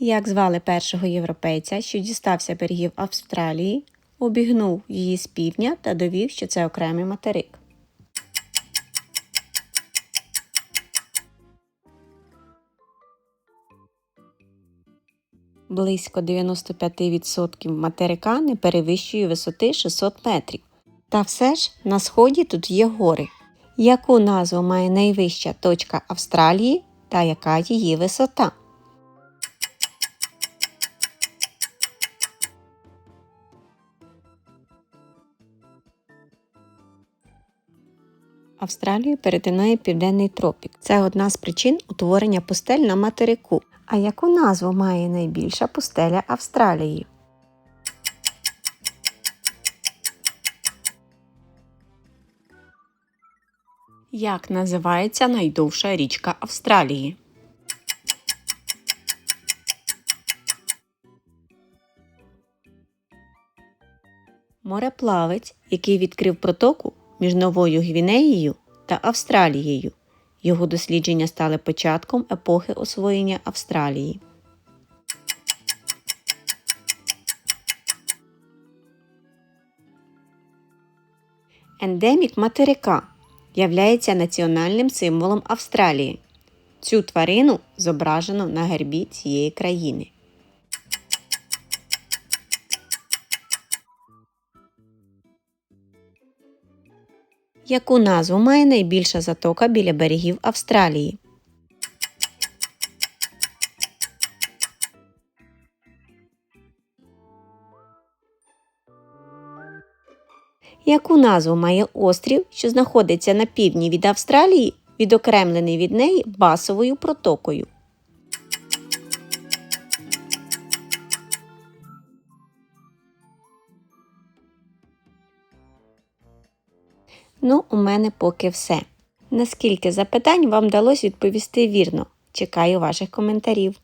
Як звали першого європейця, що дістався берегів Австралії, обігнув її з півдня та довів, що це окремий материк. Близько 95% материка не перевищує висоти 600 метрів. Та все ж на сході тут є гори. Яку назву має найвища точка Австралії та яка її висота? Австралію перетинає південний тропік. Це одна з причин утворення пустель на материку. А яку назву має найбільша пустеля Австралії? Як називається найдовша річка Австралії? Мореплавець, який відкрив протоку між Новою Гвінеєю та Австралією. Його дослідження стали початком епохи освоєння Австралії. Ендемік материка являється національним символом Австралії. Цю тварину зображено на гербі цієї країни. Яку назву має найбільша затока біля берегів Австралії? Яку назву має острів, що знаходиться на півдні від Австралії, відокремлений від неї басовою протокою? Ну, у мене поки все. Наскільки запитань вам вдалося відповісти вірно? Чекаю ваших коментарів.